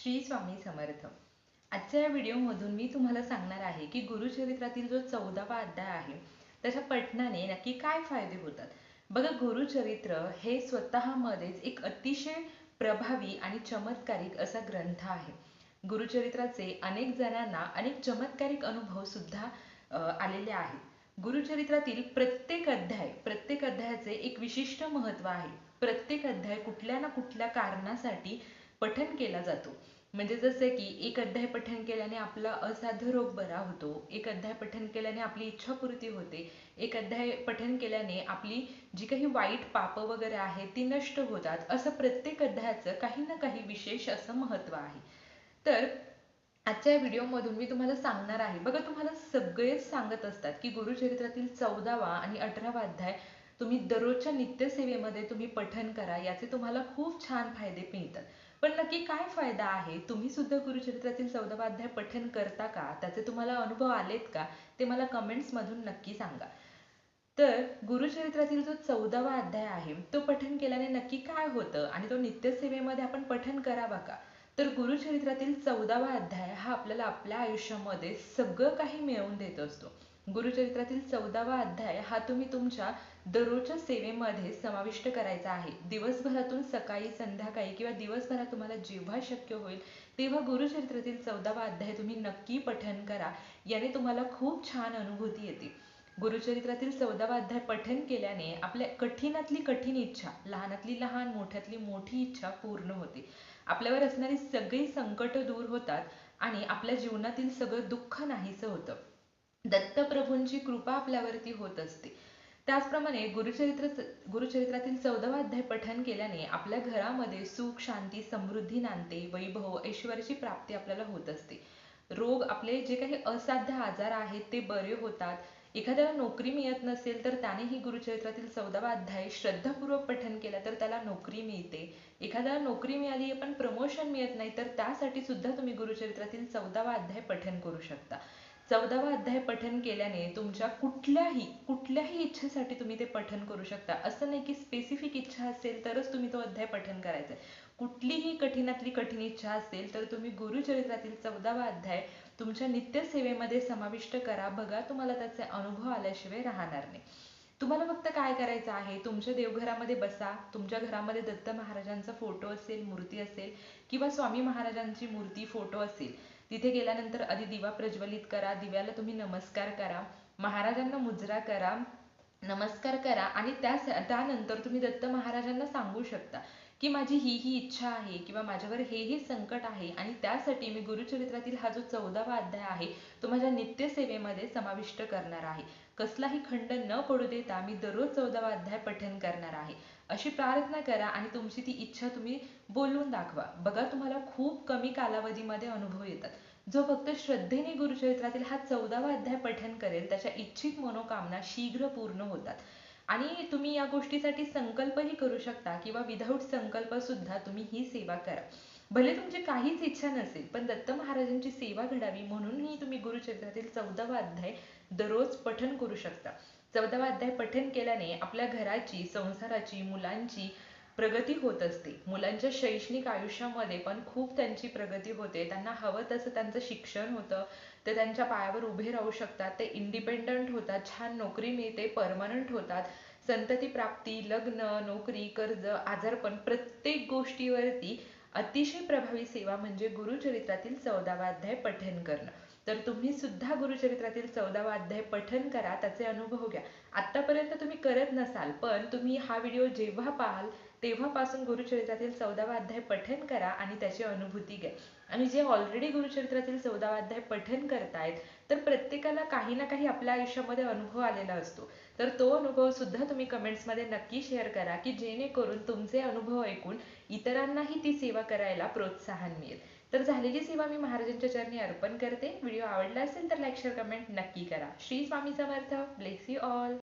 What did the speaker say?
श्री स्वामी समर्थ. आजच्या या व्हिडिओमधून मी तुम्हाला सांगणार आहे की गुरुचरित्रातील जो चौदावा अध्याय आहे त्याच्या पठणाने नक्की काय फायदे होतात? बघा गुरुचरित्र हे स्वतःमध्येच एक अतिशय प्रभावी आणि चमत्कारिक असा ग्रंथ आहे. गुरुचरित्राचे अनेक जणांना अनेक चमत्कारिक अनुभव सुद्धा आलेले आहेत. गुरुचरित्रातील प्रत्येक अध्याय प्रत्येक अध्यायाचे एक विशिष्ट महत्त्व आहे. प्रत्येक अध्याय कुठल्या ना कुठल्या कारणासाठी पठन केला जातो. म्हणजे जसे की एक अध्याय पठन केल्याने आपला असाध्य रोग बरा होतो. एक अध्याय पठन केल्याने आपली इच्छापूर्ती होते. एक अध्याय पठन केल्याने आपली जी काही वाईट पाप वगैरे आहेत ती नष्ट होतात. असं प्रत्येक अध्यायाचं काही ना काही विशेष असं महत्त्व आहे. तर आजच्या व्हिडिओमधून मी तुम्हाला सांगणार आहे. बघा तुम्हाला सगळेच सांगत असतात की गुरुचरित्रातील चौदावा आणि अठरावा अध्याय तुम्ही दररोजच्या नित्यसेवेमध्ये तुम्ही पठन करा. याचे तुम्हाला खूप छान फायदे मिळतात. पण नक्की काय फायदा आहे? तुम्ही सुद्धा गुरुचरित्रातील चौदावा अध्याय पठन करता का? त्याचे तुम्हाला अनुभव आलेत का? ते मला कमेंट्स मधून नक्की सांगा. तर गुरुचरित्रातील जो चौदावा अध्याय आहे तो पठन केल्याने नक्की काय होतं? आणि तो नित्यसेवेमध्ये आपण पठन करावा का? तर गुरुचरित्रातील चौदावा अध्याय हा आपल्याला आपल्या आयुष्यामध्ये सगळं काही मिळवून देत असतो. गुरुचरित्रातील चौदावा अध्याय हा तुम्ही तुमच्या दररोजच्या सेवेमध्ये समाविष्ट करायचा आहे. दिवसभरातून सकाळी संध्याकाळी किंवा दिवसभरात तुम्हाला जेव्हा शक्य होईल तेव्हा गुरुचरित्रातील चौदावा अध्याय तुम्ही नक्की पठन करा. याने तुम्हाला खूप छान अनुभूती येते. गुरुचरित्रातील चौदावा अध्याय पठन केल्याने आपल्या कठीणातली कठीण इच्छा लहानातली लहान मोठ्यातली मोठी इच्छा पूर्ण होते. आपल्यावर असणारी सगळी संकट दूर होतात आणि आपल्या जीवनातील सगळं दुःख नाहीसं होतं. दत्तप्रभूंची कृपा आपल्यावरती होत असते. त्याचप्रमाणे गुरुचरित्र गुरुचरित्रातील चौदावा अध्याय पठन केल्याने आपल्या घरामध्ये सुख शांती समृद्धी नांदते वैभव ऐश्वर्याची प्राप्ती आपल्याला होत असते. रोग आपले जे काही असाध्य आजार आहेत ते बरे होतात. एखाद्याला नोकरी मिळत नसेल तर त्यानेही गुरुचरित्रातील चौदावा अध्याय श्रद्धापूर्वक पठन केला तर त्याला नोकरी मिळते. एखाद्याला नोकरी मिळाली पण प्रमोशन मिळत नाही तर त्यासाठी सुद्धा तुम्ही गुरुचरित्रातील चौदावा अध्याय पठन करू शकता. चौदावा अध्याय पठन केल्याने तुमच्या कुठल्याही कुठल्याही इच्छेसाठी तुम्ही ते पठन करू शकता. असं नाही की स्पेसिफिक इच्छा असेल तरच तुम्ही तो अध्याय पठन करायचा कुठलीही कठीणातली कठीण इच्छा असेल तर तुम्ही गुरुचरित्रातील चौदावा अध्याय तुमच्या नित्य सेवेमध्ये समाविष्ट करा. बघा तुम्हाला त्याचे अनुभव आल्याशिवाय राहणार नाही. तुम्हाला फक्त काय करायचं आहे? तुमच्या देवघरामध्ये बसा. तुमच्या घरामध्ये दत्त महाराजांचा फोटो असेल मूर्ती असेल किंवा स्वामी महाराजांची मूर्ती फोटो असेल. तिथे गेल्यानंतर आधी दिवा प्रज्वलित करा दिव्याला तुम्ही नमस्कार करा महाराजांना मुजरा करा. नमस्कार करा आणि त्या त्यानंतर तुम्ही दत्त महाराजांना सांगू शकता की माझी ही ही इच्छा आहे किंवा माझ्यावर हे हे संकट आहे आणि त्यासाठी मी गुरुचरित्रातील हा जो चौदावा अध्याय आहे तो माझ्या नित्यसेवेमध्ये समाविष्ट करणार आहे. कसलाही खंड न पडू देता मी दररोज चौदावा अध्याय पठन करणार आहे. अशी प्रार्थना करा आणि तुमची ती इच्छा तुम्ही बोलून दाखवा. बघा तुम्हाला खूप कमी कालावधीमध्ये अनुभव येतात. जो फक्त श्रद्धेने गुरुचरित्रातील हा चौदावा अध्याय पठन करेल त्याच्या इच्छित मनोकामना शीघ्र पूर्ण होतात. आणि तुम्ही या गोष्टीसाठी संकल्पही करू शकता किंवा विदाऊट संकल्प सुद्धा तुम्ही ही सेवा करा. भले तुमची काहीच इच्छा नसेल पण दत्त महाराजांची सेवा घडावी म्हणूनही तुम्ही गुरुचरित्रातील चौदावा अध्याय दररोज पठन करू शकता. चौदावा अध्याय पठन केल्याने आपल्या घराची संसाराची मुलांची प्रगती होत असते. मुलांच्या शैक्षणिक आयुष्यामध्ये पण खूप त्यांची प्रगती होते. त्यांना हवं तसं त्यांचं शिक्षण होतं. ते त्यांच्या पायावर उभे राहू शकतात. ते इंडिपेंडंट होतात. छान नोकरी मिळते. परमनंट होतात. संतती प्राप्ती लग्न नोकरी कर्ज आजारपण प्रत्येक गोष्टीवरती अतिशय प्रभावी सेवा म्हणजे गुरुचरित्रातील चौदावा अध्याय पठन करणं. तर तुम्ही सुद्धा गुरुचरित्रातील चौदावा अध्याय पठन करा. त्याचे अनुभव घ्या. आतापर्यंत तुम्ही करत नसाल पण तुम्ही हा व्हिडिओ जेव्हा पाहाल तेव्हापासून गुरुचरित्रातील चौदावा अध्याय पठन करा आणि त्याची अनुभूती घ्या. आणि जे ऑलरेडी गुरुचरित्रातील चौदावा अध्याय पठन करतायत तर प्रत्येकाला काही ना काही आपल्या आयुष्यामध्ये अनुभव आलेला असतो. तर तो अनुभव सुद्धा तुम्ही कमेंट्समध्ये नक्की शेअर करा की जेणेकरून तुमचे अनुभव ऐकून इतरांनाही ती सेवा करायला प्रोत्साहन मिळेल. तर झालेली सेवा मी महाराजांच्या चरणी अर्पण करते. व्हिडिओ आवडला असेल तर लाईक शेअर कमेंट नक्की करा. Shri Swami Samarth. Bless you all